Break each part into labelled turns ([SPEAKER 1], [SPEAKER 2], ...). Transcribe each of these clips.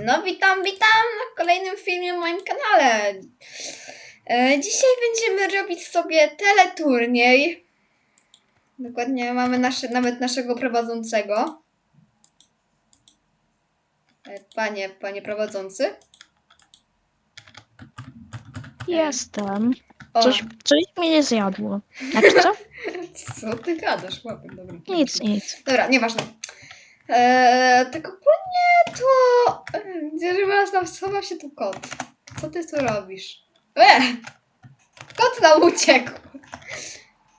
[SPEAKER 1] No witam, witam na kolejnym filmie w moim kanale. E, dzisiaj będziemy robić sobie teleturniej. Dokładnie mamy nasze, nawet naszego prowadzącego. E, panie, panie prowadzący.
[SPEAKER 2] Jestem.
[SPEAKER 1] O,
[SPEAKER 2] Coś, coś mnie nie zjadło. Znaczy co?
[SPEAKER 1] co ty gadasz, łapek, dobra.
[SPEAKER 2] Nic, nic.
[SPEAKER 1] Dobra, nieważne. Eee, tak ogólnie to... Masz nam schował się tu kot? Co ty tu robisz? E! Kot nam uciekł.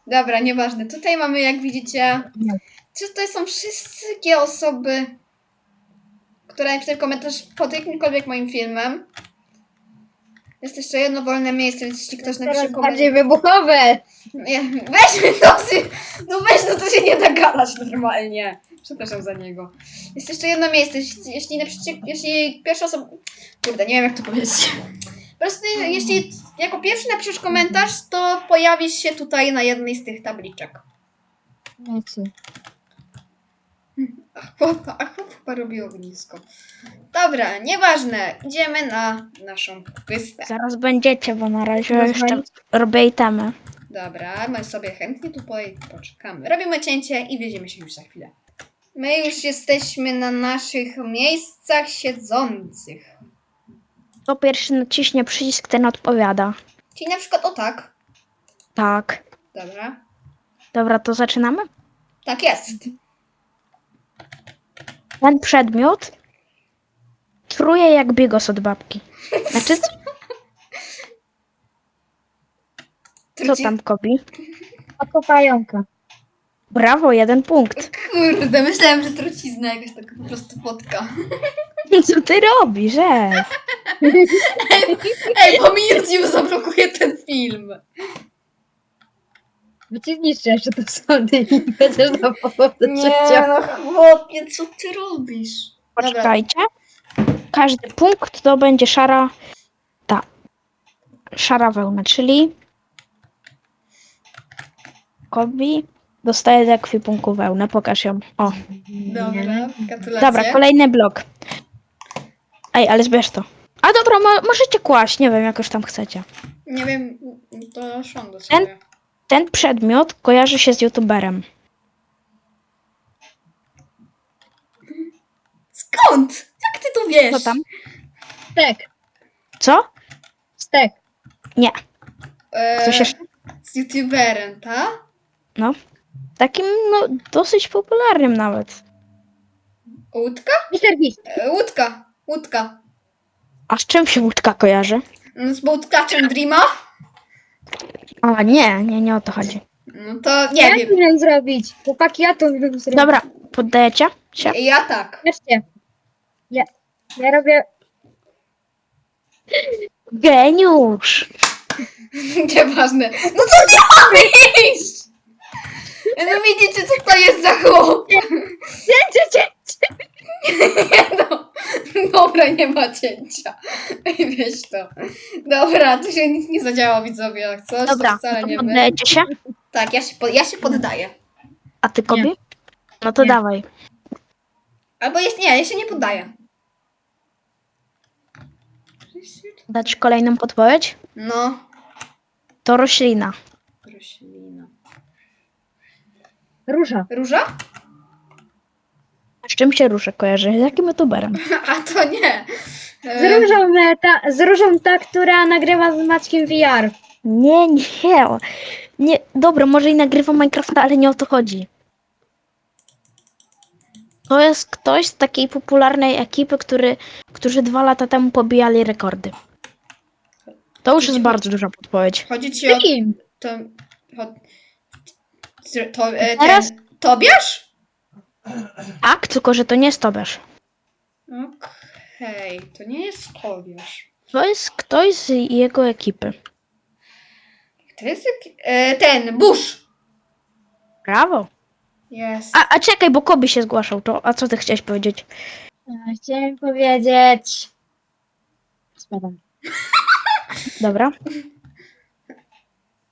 [SPEAKER 1] Dobra, nieważne. Tutaj mamy, jak widzicie... Czy tutaj są wszystkie osoby, które napisały komentarz pod jakimkolwiek moim filmem. Jest jeszcze jedno wolne miejsce, więc jeśli ktoś napisze komentarz...
[SPEAKER 3] bardziej wybuchowe.
[SPEAKER 1] Nie, weźmy to, sy- no weź, no to się nie da gadać normalnie. Przepraszam za niego. Jest jeszcze jedno miejsce, jeśli, jeśli napiszecie, jeśli pierwsza osoba, kurde, nie wiem jak to powiedzieć. Po prostu jeśli jako pierwszy napiszesz komentarz, to pojawisz się tutaj na jednej z tych tabliczek.
[SPEAKER 3] Znaczy,
[SPEAKER 1] A chłop, a chłop chyba robi ognisko. Dobra, nieważne, idziemy na naszą wyspę.
[SPEAKER 2] Zaraz będziecie, bo na razie
[SPEAKER 3] Rozmawiać?
[SPEAKER 2] jeszcze robię itemy.
[SPEAKER 1] Dobra, my sobie chętnie tu po- poczekamy. Robimy cięcie i wiedziemy się już za chwilę. My już jesteśmy na naszych miejscach siedzących.
[SPEAKER 2] To pierwszy naciśnie przycisk, ten odpowiada.
[SPEAKER 1] Czyli na przykład o tak.
[SPEAKER 2] Tak.
[SPEAKER 1] Dobra.
[SPEAKER 2] Dobra, to zaczynamy?
[SPEAKER 1] Tak jest.
[SPEAKER 2] Ten przedmiot truje jak bigos od babki. Znaczy, co, tam kobi?
[SPEAKER 3] oko pająka.
[SPEAKER 2] Brawo, jeden punkt.
[SPEAKER 1] Kurde, myślałem, że trucizna jakaś taka po prostu potka.
[SPEAKER 2] Co ty robisz, ej?
[SPEAKER 1] Ej, bo mi YouTube zablokuje ten film.
[SPEAKER 3] Bo ci zniszczę jeszcze te sody i będziesz na połowę
[SPEAKER 1] Nie
[SPEAKER 3] trzecia.
[SPEAKER 1] no chłopie, co ty robisz? Dobra,
[SPEAKER 2] Poczekajcie. Każdy punkt to będzie szara. Ta. Szara wełna, czyli. Kobi dostaje z ekwipunku wełnę. Pokaż ją. O.
[SPEAKER 1] dobra, gratulacje.
[SPEAKER 2] Dobra, kolejny blok. Ej, ale zbierz to. A dobra, mo- możecie kłaść, nie wiem, jak już tam chcecie.
[SPEAKER 1] Nie wiem, to szon sobie.
[SPEAKER 2] Ten przedmiot kojarzy się z youtuberem.
[SPEAKER 1] Skąd? Jak ty to wiesz?
[SPEAKER 2] Co tam?
[SPEAKER 3] Stek,
[SPEAKER 2] Co?
[SPEAKER 3] stek.
[SPEAKER 1] Eee,
[SPEAKER 2] Ktoś jeszcze?
[SPEAKER 1] Z youtuberem, tak?
[SPEAKER 2] Takim, no, dosyć popularnym nawet.
[SPEAKER 1] Łódka?
[SPEAKER 3] Mr. Beast.
[SPEAKER 1] E, łódka, łódka.
[SPEAKER 2] A z czym się łódka kojarzy?
[SPEAKER 1] Mm, Z łódkaczem Dreama?
[SPEAKER 2] A nie, nie, nie o to chodzi.
[SPEAKER 1] No to nie
[SPEAKER 3] ja
[SPEAKER 1] wiem.
[SPEAKER 3] to wiem zrobić. Chłopaki, ja to wiem zrobić.
[SPEAKER 2] Dobra, poddajecie się?
[SPEAKER 1] Ja tak.
[SPEAKER 3] Patrzcie. Ja, ja robię...
[SPEAKER 2] Geniusz!
[SPEAKER 1] Nieważne. No co ty robisz? No widzicie, co to jest za chłop?
[SPEAKER 3] Cięcie, cięcie!
[SPEAKER 1] Nie no. Dobra, nie ma cięcia. Ej, weź to. Dobra, tu się nic nie zadziała, widzowie. Jak coś,
[SPEAKER 2] Dobra,
[SPEAKER 1] to wcale
[SPEAKER 2] to
[SPEAKER 1] nie my.
[SPEAKER 2] się?
[SPEAKER 1] Tak, ja się, po, ja się poddaję.
[SPEAKER 2] A ty, Kobi? No to
[SPEAKER 3] Nie.
[SPEAKER 2] dawaj.
[SPEAKER 1] Albo jest, nie, ja się nie poddaję.
[SPEAKER 2] Dać kolejną podpowiedź?
[SPEAKER 1] No.
[SPEAKER 2] To roślina.
[SPEAKER 1] Roślina.
[SPEAKER 3] Róża.
[SPEAKER 1] Róża?
[SPEAKER 2] Z czym się róża kojarzy? Z jakim youtuberem?
[SPEAKER 1] A to nie.
[SPEAKER 3] Z
[SPEAKER 1] E,
[SPEAKER 3] różą, e, ta, z różą ta, która nagrywa z Maćkiem VR.
[SPEAKER 2] Nie, nie. Nie, dobra, może i nagrywa Minecrafta, ale nie o to chodzi. To jest ktoś z takiej popularnej ekipy, który, którzy dwa lata temu pobijali rekordy. To już jest bardzo duża podpowiedź.
[SPEAKER 1] Chodzi ci o
[SPEAKER 3] Kim?
[SPEAKER 1] to. To, to e,
[SPEAKER 2] Teraz-
[SPEAKER 1] ten. Tobiasz?
[SPEAKER 2] Tak, tylko że to nie jest Tobiasz.
[SPEAKER 1] Okej, to nie jest Tobiasz.
[SPEAKER 2] To jest ktoś z jego ekipy.
[SPEAKER 1] To jest e, ten, Bush.
[SPEAKER 2] Brawo.
[SPEAKER 1] Jest.
[SPEAKER 2] A, a czekaj, bo Kobi się zgłaszał. To, a co ty chciałeś powiedzieć?
[SPEAKER 3] Ja Chciałem powiedzieć... Spadam.
[SPEAKER 2] Dobra.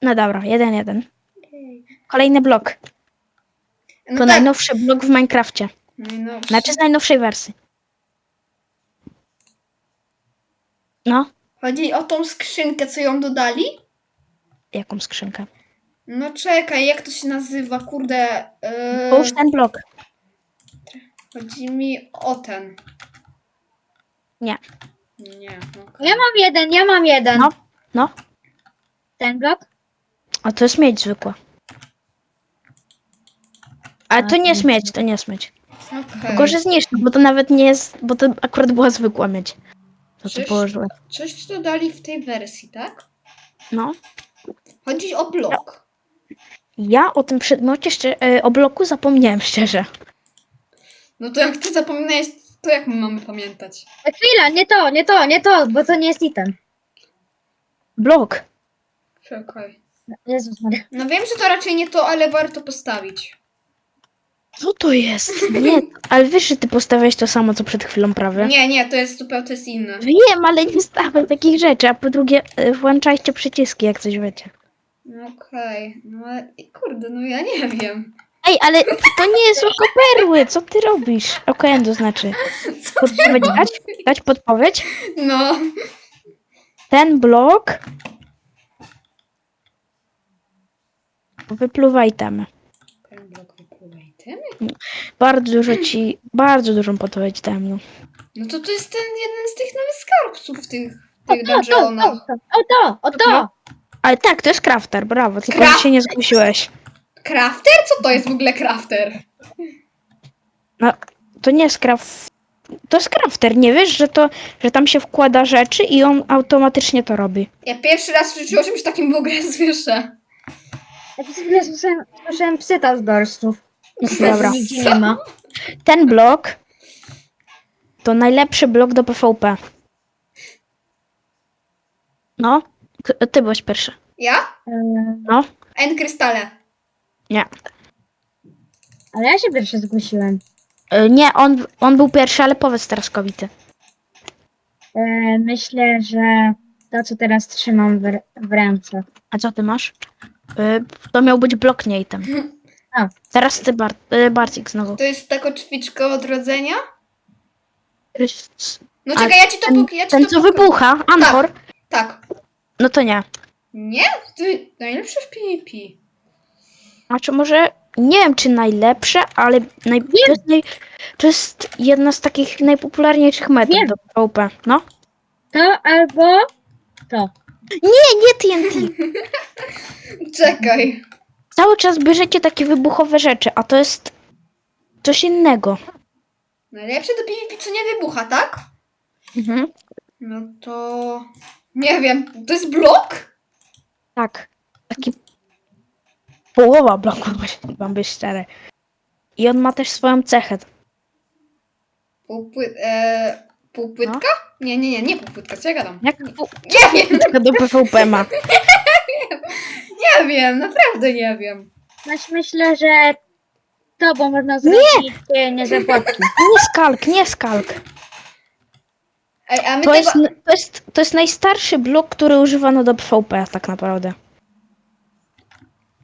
[SPEAKER 2] No dobra, jeden, jeden. Kolejny blok.
[SPEAKER 1] No
[SPEAKER 2] To
[SPEAKER 1] tak.
[SPEAKER 2] najnowszy blok w Minecrafcie.
[SPEAKER 1] Najnowszy.
[SPEAKER 2] Znaczy z najnowszej wersji. No,
[SPEAKER 1] Chodzi o tą skrzynkę, co ją dodali?
[SPEAKER 2] jaką skrzynkę?
[SPEAKER 1] No czekaj, jak to się nazywa? Kurde. Yy,
[SPEAKER 2] Połóż ten blok.
[SPEAKER 1] chodzi mi o ten.
[SPEAKER 2] Nie.
[SPEAKER 1] Nie. okej.
[SPEAKER 3] Ja mam jeden, ja mam jeden.
[SPEAKER 2] No. No,
[SPEAKER 3] Ten blok?
[SPEAKER 2] a to jest miedź zwykła. Ale to nie miedź, to nie miedź.
[SPEAKER 1] Okej.
[SPEAKER 2] Tylko, że zniszczył, bo to nawet nie jest, bo to akurat była zwykła miedź. To co
[SPEAKER 1] Czyż?
[SPEAKER 2] położyłem.
[SPEAKER 1] Coś dodali w tej wersji, tak?
[SPEAKER 2] No.
[SPEAKER 1] Chodzi o blok.
[SPEAKER 2] Ja o tym przedmiocie, szczer- e, o bloku zapomniałem szczerze.
[SPEAKER 1] No to jak ty zapominałeś, to jak my mamy pamiętać?
[SPEAKER 3] E, Chwila, nie to, nie to, nie to, bo to nie jest item.
[SPEAKER 2] Blok.
[SPEAKER 1] Czekaj.
[SPEAKER 3] Jezus Maria.
[SPEAKER 1] No wiem, że to raczej nie to, ale warto postawić.
[SPEAKER 2] Co to jest? Nie, ale wiesz, że ty postawiałeś to samo, co przed chwilą prawie.
[SPEAKER 1] Nie, nie, to jest zupełnie to jest inne.
[SPEAKER 2] Wiem, ale nie stawiaj takich rzeczy, a po drugie e, włączajcie przyciski, jak coś wiecie.
[SPEAKER 1] No Okej, no ale kurde, no ja nie wiem.
[SPEAKER 2] Ej, ale to nie jest oko perły, co ty robisz? Okej, to znaczy. Podpowiedź dać? Dać podpowiedź?
[SPEAKER 1] No.
[SPEAKER 2] Ten blok wypluwaj temy.
[SPEAKER 1] Ten blok wypływaj tym?
[SPEAKER 2] Bardzo dużo ci, bardzo dużą podpowiedź dałem, no.
[SPEAKER 1] No to to jest ten jeden z tych nowych skarbców w tych,
[SPEAKER 3] O
[SPEAKER 1] tych
[SPEAKER 3] to, to, to,
[SPEAKER 1] dungeonach.
[SPEAKER 3] to, o to, o to.
[SPEAKER 2] Ale tak, to jest crafter, brawo, tylko
[SPEAKER 1] Crafter?
[SPEAKER 2] się nie zgłosiłeś.
[SPEAKER 1] Crafter? Co to jest w ogóle crafter?
[SPEAKER 2] No, to nie jest craft... To jest crafter, nie wiesz, że to, że tam się wkłada rzeczy i on automatycznie to robi.
[SPEAKER 1] Ja pierwszy raz w życiu o czymś takim w ogóle słyszę.
[SPEAKER 3] Ja słyszałem, słyszałem psyta z dorstów.
[SPEAKER 2] Dobra.
[SPEAKER 3] Nigdzie nie ma.
[SPEAKER 2] Ten blok to najlepszy blok do PvP. No, k- ty byłeś pierwszy.
[SPEAKER 1] Ja?
[SPEAKER 3] E,
[SPEAKER 2] No,
[SPEAKER 1] End krystale.
[SPEAKER 2] nie.
[SPEAKER 3] ale ja się pierwszy zgłosiłem.
[SPEAKER 2] Y, Nie, on, on był pierwszy, ale powiedz teraz kobity.
[SPEAKER 3] E, myślę, że to, co teraz trzymam w, w ręce.
[SPEAKER 2] A co ty masz? Y, To miał być blok, nie item.
[SPEAKER 3] A.
[SPEAKER 2] Teraz ty, Bar y, Barcik znowu.
[SPEAKER 1] To jest taka ćwiczka odrodzenia? No
[SPEAKER 2] A
[SPEAKER 1] czekaj, ja ci to
[SPEAKER 2] Ten,
[SPEAKER 1] pok- ja ci
[SPEAKER 2] ten
[SPEAKER 1] to
[SPEAKER 2] co
[SPEAKER 1] pokażę.
[SPEAKER 2] wybucha, Anchor,
[SPEAKER 1] Tak.
[SPEAKER 2] no to nie.
[SPEAKER 1] Nie? Ty najlepszy w PvP.
[SPEAKER 2] Znaczy może, nie wiem czy najlepsze, ale naj, to, jest naj, to jest jedna z takich najpopularniejszych metod
[SPEAKER 3] Wiem.
[SPEAKER 2] do PvP. No.
[SPEAKER 3] To albo to.
[SPEAKER 2] Nie, nie TNT.
[SPEAKER 1] Czekaj.
[SPEAKER 2] Cały czas bierzecie takie wybuchowe rzeczy, a to jest coś innego.
[SPEAKER 1] Najlepszy do PvP, co nie wybucha, tak?
[SPEAKER 2] Mhm.
[SPEAKER 1] No to... Nie wiem, to jest blok?
[SPEAKER 2] Tak. Taki połowa bloku, mam być szczery. I on ma też swoją cechę.
[SPEAKER 1] Półpły... E... Półpłytka? Nie, nie, nie, nie półpłytka, co ja gadam?
[SPEAKER 2] Jak
[SPEAKER 1] Nie wiem,
[SPEAKER 2] do PvP ma?
[SPEAKER 1] nie wiem, naprawdę nie wiem.
[SPEAKER 3] Znaczy myślę, że to, bo można zrobić nie. niezapłatki.
[SPEAKER 2] Nie skalk, nie skalk.
[SPEAKER 1] Ej, a my
[SPEAKER 2] To
[SPEAKER 1] tego...
[SPEAKER 2] jest, to, jest, to jest najstarszy blok, który używano do PvP tak naprawdę.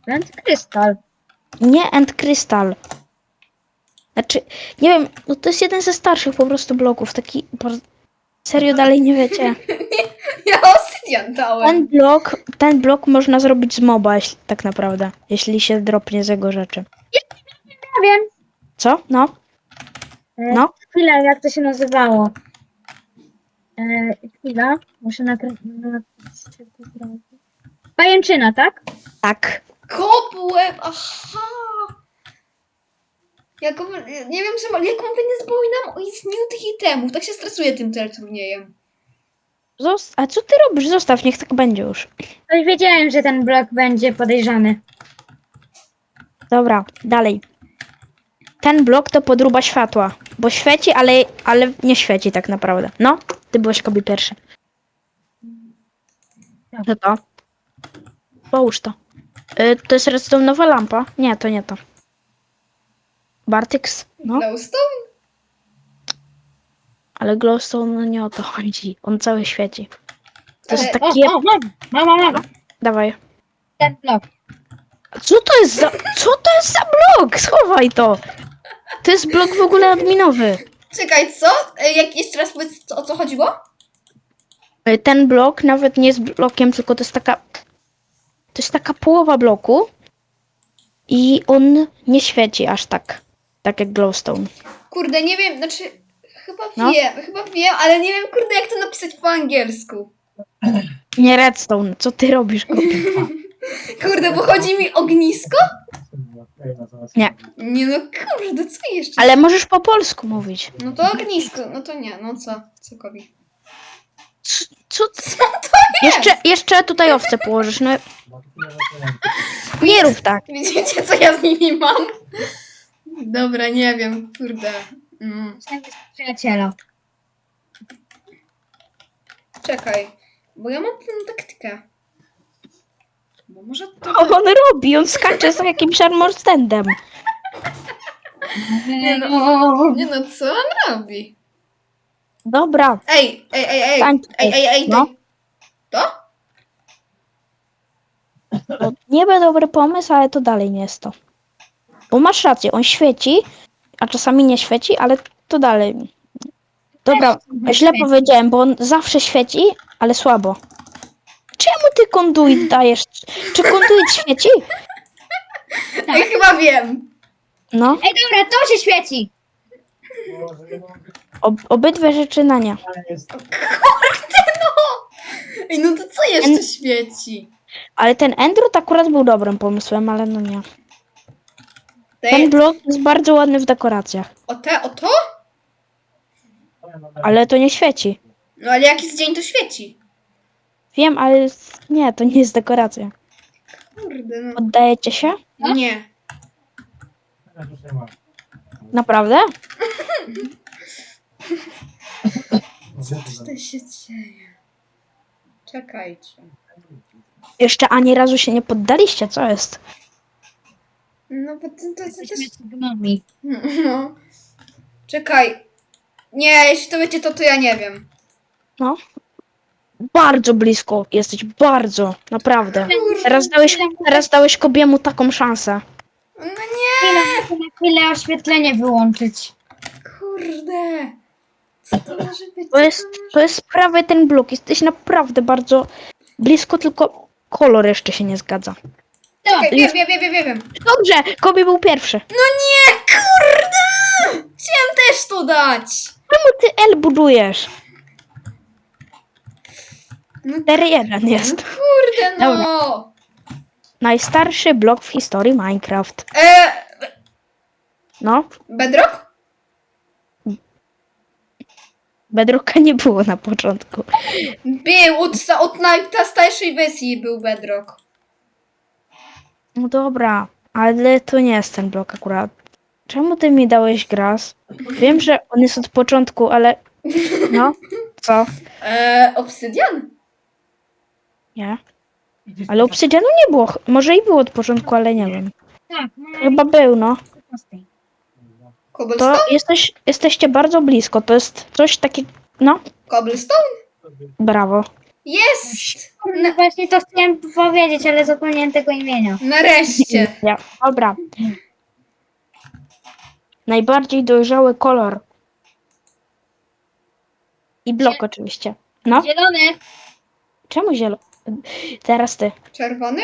[SPEAKER 3] Więc krystal.
[SPEAKER 2] Nie End Crystal. Znaczy, nie wiem, no to jest jeden ze starszych po prostu bloków. Taki. Serio dalej nie wiecie.
[SPEAKER 1] Ja obsydian dałem.
[SPEAKER 2] Ten blok, ten blok można zrobić z moba, jeśli, tak naprawdę. Jeśli się dropnie z jego rzeczy.
[SPEAKER 3] Ja wiem.
[SPEAKER 2] Co? No?
[SPEAKER 3] E,
[SPEAKER 2] No?
[SPEAKER 3] Chwila, jak to się nazywało? E, chwila, muszę nakreślić. Pajęczyna, tak?
[SPEAKER 2] Tak.
[SPEAKER 1] Kopłem, aha. Jak, nie wiem, że ma, jak mówię, nie zapominam o istnieniu tych itemów. Tak się stresuję tym turniejem.
[SPEAKER 2] Zost- A co ty robisz? Zostaw, niech tak będzie już.
[SPEAKER 3] To już wiedziałem, że ten blok będzie podejrzany.
[SPEAKER 2] Dobra, dalej. Ten blok to podruba światła. Bo świeci, ale, ale nie świeci tak naprawdę. No, ty byłeś kobi pierwszy. Co to? Połóż to. Y, to jest redstone'owa lampa? Nie, to nie to. Bartyx? No,
[SPEAKER 1] Glowstone?
[SPEAKER 2] Ale glowstone no nie o to chodzi. On cały świeci. To jest
[SPEAKER 1] Ale-
[SPEAKER 2] taki...
[SPEAKER 3] O, o, mam, mam, mam, mam.
[SPEAKER 2] Dawaj.
[SPEAKER 3] Ten blok.
[SPEAKER 2] Co to jest za... Co to jest za blok? Schowaj to! To jest blok w ogóle adminowy.
[SPEAKER 1] Czekaj, co? E, Jak jeszcze raz powiedz, co, o co chodziło?
[SPEAKER 2] Y, Ten blok nawet nie jest blokiem, tylko to jest taka. To jest taka połowa bloku. I on nie świeci aż tak. Tak jak glowstone.
[SPEAKER 1] Kurde, nie wiem, znaczy chyba
[SPEAKER 2] No.
[SPEAKER 1] wiem, chyba wiem, ale nie wiem, kurde, jak to napisać po angielsku.
[SPEAKER 2] Nie redstone, co ty robisz?
[SPEAKER 1] Kurde, bo chodzi mi ognisko?
[SPEAKER 2] Nie.
[SPEAKER 1] Nie no, kurde, co jeszcze?
[SPEAKER 2] Ale możesz po polsku mówić.
[SPEAKER 1] No to ognisko, no to nie, no co? Co kobi?
[SPEAKER 2] Co? co? Jeszcze, jeszcze tutaj owce położysz. No nie rób tak.
[SPEAKER 1] Widzicie, co ja z nimi mam? Dobra, nie wiem, kurde. Mm,
[SPEAKER 3] przyjaciela.
[SPEAKER 1] czekaj, bo ja mam tę taktykę. Bo może to...
[SPEAKER 2] Co on robi? On skacze za jakimś armorstandem.
[SPEAKER 1] Nie no, nie no, co on robi?
[SPEAKER 2] Dobra.
[SPEAKER 1] Ej, ej, ej, ej, ej, ej, ej,
[SPEAKER 2] No.
[SPEAKER 1] to?
[SPEAKER 2] To niby dobry pomysł, ale to dalej nie jest to. Bo masz rację, on świeci, a czasami nie świeci, ale to dalej. Dobra, źle powiedziałem, bo on zawsze świeci, ale słabo. Czemu ty konduit dajesz? Czy konduit świeci?
[SPEAKER 1] Ej, chyba wiem.
[SPEAKER 2] No,
[SPEAKER 3] Ej, dobra, to się świeci!
[SPEAKER 2] ob obydwie rzeczy na nie.
[SPEAKER 1] Ej, no to co jeszcze świeci?
[SPEAKER 2] Ale ten Endrut akurat był dobrym pomysłem, ale no nie. Ten blok jest bardzo ładny w dekoracjach,
[SPEAKER 1] o te, o to?
[SPEAKER 2] ale to nie świeci.
[SPEAKER 1] No ale jak jest dzień, to świeci.
[SPEAKER 2] Wiem, ale nie, to nie jest dekoracja.
[SPEAKER 1] Kurde, no.
[SPEAKER 2] Oddajecie się?
[SPEAKER 1] Nie.
[SPEAKER 2] Naprawdę?
[SPEAKER 1] Co tutaj się dzieje? Czekajcie.
[SPEAKER 2] Jeszcze ani razu się nie poddaliście, co jest?
[SPEAKER 1] No bo to, to, to też... No. Czekaj. Nie, jeśli to wiecie, to to ja nie wiem.
[SPEAKER 2] No. Bardzo blisko jesteś, bardzo, naprawdę. Teraz dałeś, teraz dałeś Kobiemu taką szansę.
[SPEAKER 1] No nie,
[SPEAKER 3] Chwilę, muszę na chwilę oświetlenie wyłączyć.
[SPEAKER 1] kurde. Co to może być?
[SPEAKER 2] To jest, to jest prawie ten blok, jesteś naprawdę bardzo blisko, tylko kolor jeszcze się nie zgadza.
[SPEAKER 1] Czekaj, wiem, wiem, wiem, wiem, wiem.
[SPEAKER 2] Dobrze, Kobi był pierwszy.
[SPEAKER 1] No nie, kurde! Chciałem też to dać.
[SPEAKER 2] Czemu ty L budujesz?
[SPEAKER 1] No
[SPEAKER 2] 4-1 jest.
[SPEAKER 1] kurde, no.
[SPEAKER 2] Najstarszy blok w historii Minecraft.
[SPEAKER 1] E,
[SPEAKER 2] No,
[SPEAKER 1] bedrock?
[SPEAKER 2] Bedrocka nie było na początku.
[SPEAKER 1] Był, od, sta- od najstarszej wersji był bedrock.
[SPEAKER 2] No dobra, ale to nie jest ten blok akurat. Czemu ty mi dałeś gras? Wiem, że on jest od początku, ale. No, co?
[SPEAKER 1] E, obsydian?
[SPEAKER 2] Nie. Ale obsydianu nie było. Ch- Może i było od początku, ale nie wiem.
[SPEAKER 3] tak, no,
[SPEAKER 2] Chyba był, no. To
[SPEAKER 1] Cobblestone?
[SPEAKER 2] jesteś, jesteście bardzo blisko. To jest coś takiego. No,
[SPEAKER 1] Cobblestone?
[SPEAKER 2] brawo.
[SPEAKER 1] Jest!
[SPEAKER 3] No właśnie to chciałem powiedzieć, ale zapomniałem tego imienia.
[SPEAKER 1] Nareszcie.
[SPEAKER 2] Ja. Dobra. Najbardziej dojrzały kolor. I blok oczywiście. No,
[SPEAKER 3] Zielony.
[SPEAKER 2] czemu zielony? Teraz ty.
[SPEAKER 1] Czerwony?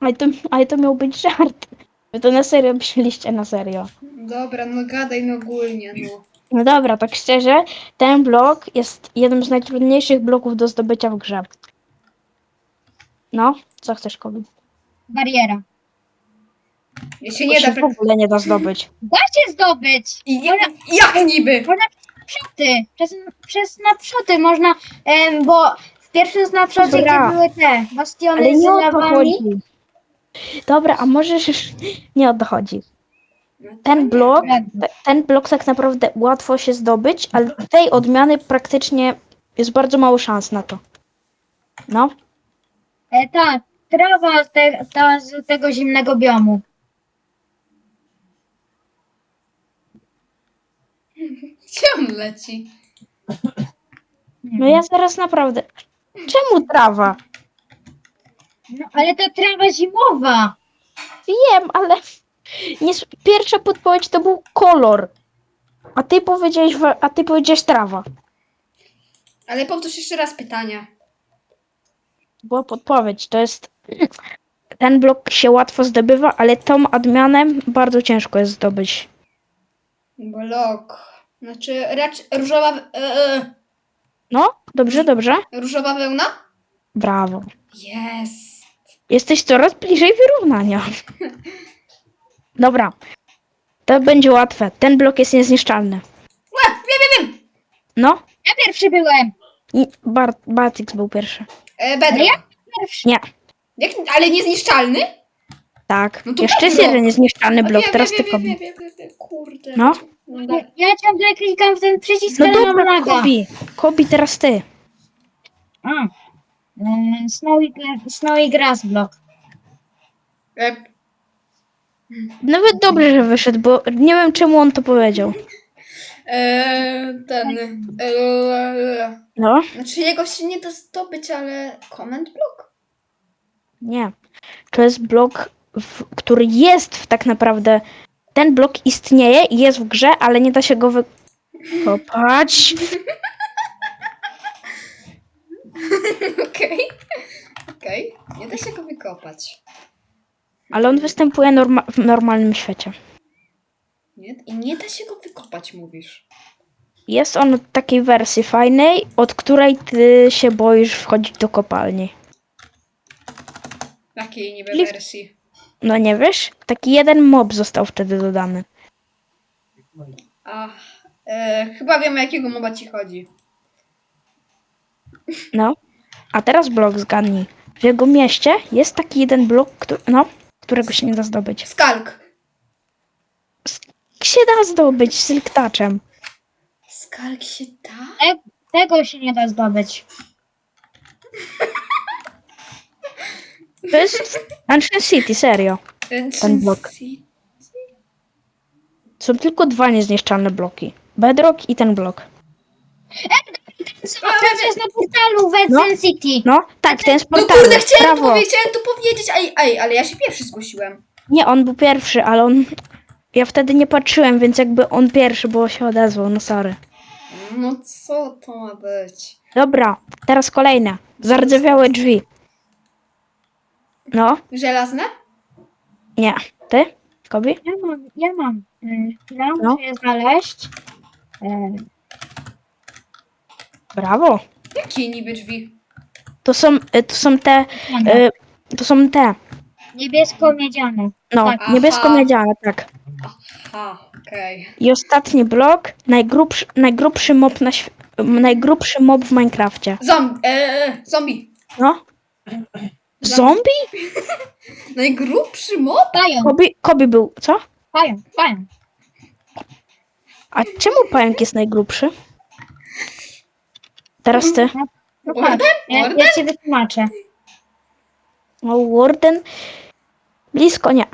[SPEAKER 2] Ale to, ale to miał być żart. Wy to na serio myśleliście na serio.
[SPEAKER 1] Dobra, no gadaj no ogólnie, no.
[SPEAKER 2] No dobra, tak szczerze, ten blok jest jednym z najtrudniejszych bloków do zdobycia w grze. No, co chcesz kobiet?
[SPEAKER 3] Bariera.
[SPEAKER 1] Ja się nie
[SPEAKER 2] się
[SPEAKER 1] da...
[SPEAKER 2] w ogóle nie da zdobyć.
[SPEAKER 3] Da się zdobyć!
[SPEAKER 1] I, jak, jak niby?
[SPEAKER 3] Przoty. Przez, przez naprzody można, em, bo w pierwszym
[SPEAKER 2] Dobra.
[SPEAKER 3] gdzie były te bastiony
[SPEAKER 2] Ale
[SPEAKER 3] z
[SPEAKER 2] nie o to
[SPEAKER 3] lawami,
[SPEAKER 2] chodzi. Dobra, a możesz już... Nie o to chodzi. Ten blok, te- ten blok tak naprawdę łatwo się zdobyć, ale tej odmiany praktycznie jest bardzo mało szans na to. No,
[SPEAKER 3] e, ta trawa z te, ta z tego zimnego biomu.
[SPEAKER 1] Gdzie on leci?
[SPEAKER 2] no ja zaraz naprawdę... Czemu trawa?
[SPEAKER 3] No, ale to trawa zimowa.
[SPEAKER 2] Wiem, ale nie, pierwsza podpowiedź to był kolor. A ty powiedziałeś, wa- a ty powiedziałeś trawa.
[SPEAKER 1] Ale powtórz jeszcze raz pytanie.
[SPEAKER 2] Była podpowiedź. To jest. Ten blok się łatwo zdobywa, ale tą admianem bardzo ciężko jest zdobyć.
[SPEAKER 1] Blok. Znaczy, raczej różowa, e, e,
[SPEAKER 2] No, dobrze, dobrze.
[SPEAKER 1] różowa wełna?
[SPEAKER 2] Brawo.
[SPEAKER 1] Jest.
[SPEAKER 2] Jesteś coraz bliżej wyrównania. Dobra. To będzie łatwe. Ten blok jest niezniszczalny.
[SPEAKER 1] Łe, wiem, wiem, wiem.
[SPEAKER 2] No,
[SPEAKER 3] Ja pierwszy byłem.
[SPEAKER 2] i Bar Batix był pierwszy.
[SPEAKER 1] E, Bedrock.
[SPEAKER 3] Ja? Pierwszy.
[SPEAKER 2] Nie,
[SPEAKER 1] Jak, ale niezniszczalny?
[SPEAKER 2] tak.
[SPEAKER 1] No to
[SPEAKER 2] Jeszcze jest
[SPEAKER 1] Bedrock.
[SPEAKER 2] jeden niezniszczalny blok,
[SPEAKER 1] wiem,
[SPEAKER 2] teraz
[SPEAKER 1] wiem,
[SPEAKER 2] ty
[SPEAKER 1] wiem,
[SPEAKER 2] Kobi.
[SPEAKER 1] wiem, wiem, wiem, wiem, Kurde.
[SPEAKER 2] No.
[SPEAKER 1] No,
[SPEAKER 3] Ja, ja ciągle klikam w ten przycisk,
[SPEAKER 2] No
[SPEAKER 3] ale mam
[SPEAKER 2] dobra,
[SPEAKER 3] laga.
[SPEAKER 2] Kobi. Kobi, teraz ty.
[SPEAKER 3] A. E, Snowy, snowy Grass Block.
[SPEAKER 1] e,
[SPEAKER 2] Nawet dobrze, że wyszedł, bo nie wiem czemu on to powiedział.
[SPEAKER 1] e, ten. E,
[SPEAKER 2] No,
[SPEAKER 1] znaczy, jego się nie da zdobyć, ale comment block?
[SPEAKER 2] nie. To jest blok, w, który jest w, tak naprawdę. Ten blok istnieje i jest w grze, ale nie da się go wykopać.
[SPEAKER 1] Okej. Okej. Nie da się go wykopać.
[SPEAKER 2] Ale on występuje norma w normalnym świecie.
[SPEAKER 1] Nie? I nie da się go wykopać, mówisz.
[SPEAKER 2] Jest on w takiej wersji fajnej, od której ty się boisz wchodzić do kopalni.
[SPEAKER 1] Jakiej niby
[SPEAKER 2] Lift.
[SPEAKER 1] wersji?
[SPEAKER 2] No nie wiesz? Taki jeden mob został wtedy dodany.
[SPEAKER 1] A, e, chyba wiem, o jakiego moba ci chodzi.
[SPEAKER 2] No. A teraz blok zgadnij. W jego mieście jest taki jeden blok, który, no, którego się nie da zdobyć.
[SPEAKER 1] Skalk.
[SPEAKER 2] się da zdobyć Silk Touchem.
[SPEAKER 1] Skalk się da?
[SPEAKER 3] Te, tego się nie da zdobyć.
[SPEAKER 2] To jest Ancient City, serio. Ten blok. Są tylko dwa niezniszczalne bloki. Bedrock i ten blok.
[SPEAKER 3] Ten co jest na portalu w
[SPEAKER 2] No.
[SPEAKER 3] City.
[SPEAKER 2] No, tak, ten z
[SPEAKER 1] No
[SPEAKER 2] portalu.
[SPEAKER 1] kurde, chciałem
[SPEAKER 2] Brawo.
[SPEAKER 1] powiedzieć, chciałem to powiedzieć, ej, ej, ale ja się pierwszy zgłosiłem.
[SPEAKER 2] Nie, on był pierwszy, ale on... Ja wtedy nie patrzyłem, więc jakby on pierwszy, bo się odezwał, no sorry.
[SPEAKER 1] No co to ma być?
[SPEAKER 2] Dobra, teraz kolejne. Zardzewiałe drzwi. No,
[SPEAKER 1] Żelazne?
[SPEAKER 2] nie. Ty? Kobi?
[SPEAKER 3] Ja mam, ja mam. Y, Chwila,
[SPEAKER 2] No.
[SPEAKER 3] je znaleźć. E,
[SPEAKER 2] Brawo.
[SPEAKER 1] Jakie niby drzwi?
[SPEAKER 2] To są, y, to są te, y, to są te,
[SPEAKER 3] Niebiesko-miedziane.
[SPEAKER 2] no,
[SPEAKER 3] Tak.
[SPEAKER 2] Niebiesko-miedziane, tak.
[SPEAKER 1] A, okej.
[SPEAKER 2] I ostatni blok, najgrubszy, najgrubszy mob na św- najgrubszy mob w Minecrafcie.
[SPEAKER 1] Zombi, e, zombie.
[SPEAKER 2] No. Zombie?
[SPEAKER 1] Najgrubszy mob?
[SPEAKER 3] Pająk,
[SPEAKER 2] Kobi, Kobi był, co?
[SPEAKER 3] pająk, pająk.
[SPEAKER 2] A czemu pająk jest najgrubszy? Teraz ty.
[SPEAKER 3] No, no patrz, ja,
[SPEAKER 1] Warden?
[SPEAKER 3] ja ci wytłumaczę.
[SPEAKER 2] O, Warden. Blisko nie.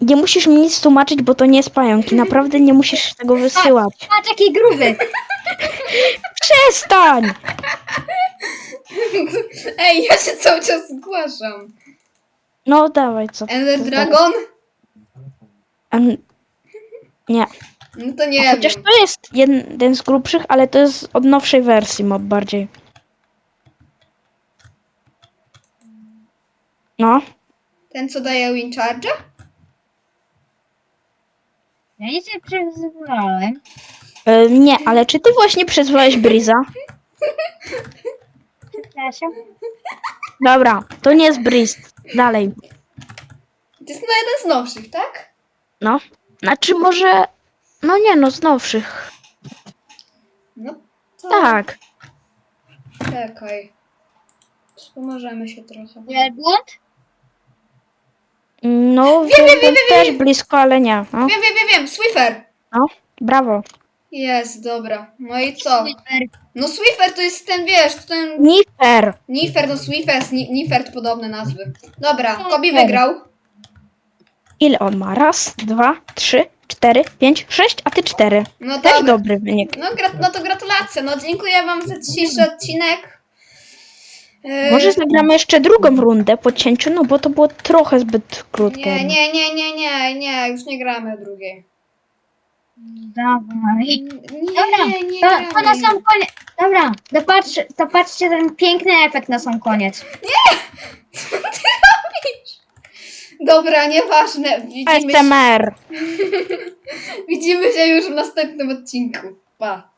[SPEAKER 2] Nie musisz mi nic tłumaczyć, bo to nie jest pająk i naprawdę nie musisz tego wysyłać.
[SPEAKER 3] Patrz, jaki gruby.
[SPEAKER 2] Przestań!
[SPEAKER 1] Ej, ja się cały czas zgłaszam.
[SPEAKER 2] No dawaj, co?
[SPEAKER 1] Ender Dragon?
[SPEAKER 2] Em, Nie.
[SPEAKER 1] No to nie
[SPEAKER 2] Chociaż
[SPEAKER 1] wiem.
[SPEAKER 2] to jest jeden z grubszych, ale to jest od nowszej wersji mob bardziej. No,
[SPEAKER 1] Ten, co daje win charge'a?
[SPEAKER 3] Ja nic nie przyzwolałem.
[SPEAKER 2] y, nie, ale czy ty właśnie przyzwałeś Briza?
[SPEAKER 3] Przepraszam.
[SPEAKER 2] Dobra, to nie jest Briz. Dalej.
[SPEAKER 1] To jest no jeden z nowszych, tak?
[SPEAKER 2] No. Znaczy może... No nie no, z nowszych.
[SPEAKER 1] No to...
[SPEAKER 2] Tak.
[SPEAKER 1] Czekaj. Wspomożemy się trochę.
[SPEAKER 3] Wielbłąd?
[SPEAKER 2] No,
[SPEAKER 1] wiem, wiem, wiem,
[SPEAKER 2] też blisko, ale nie. No,
[SPEAKER 1] Wiem, wiem, wiem, wiem. Swiffer.
[SPEAKER 2] brawo.
[SPEAKER 1] Jest, dobra. No i co? No Swiffer to jest ten, wiesz, to ten...
[SPEAKER 2] Nifer.
[SPEAKER 1] Nifer, no Swiffer, Ni- Nifert, podobne nazwy. Dobra, Kobi
[SPEAKER 3] Super.
[SPEAKER 1] wygrał.
[SPEAKER 2] Ile on ma? Raz, dwa, trzy, cztery, pięć, sześć, a ty cztery.
[SPEAKER 1] No
[SPEAKER 2] Też
[SPEAKER 1] dobra.
[SPEAKER 2] dobry wynik.
[SPEAKER 1] No, gra- no to gratulacje. No dziękuję wam za dzisiejszy odcinek. Yy,
[SPEAKER 2] Może zagramy jeszcze drugą rundę po cięciu, no bo to było trochę zbyt krótkie.
[SPEAKER 1] Nie, nie, nie, nie, nie, nie, już nie gramy drugiej.
[SPEAKER 3] Dawaj.
[SPEAKER 1] Nie, nie, nie.
[SPEAKER 3] To, to na
[SPEAKER 1] gramy.
[SPEAKER 3] sam koniec. Dobra, to, patrz, to patrzcie ten piękny efekt na sam koniec.
[SPEAKER 1] Dobra, nieważne. Widzimy się,
[SPEAKER 2] ASMR.
[SPEAKER 1] widzimy się już w następnym odcinku. Pa.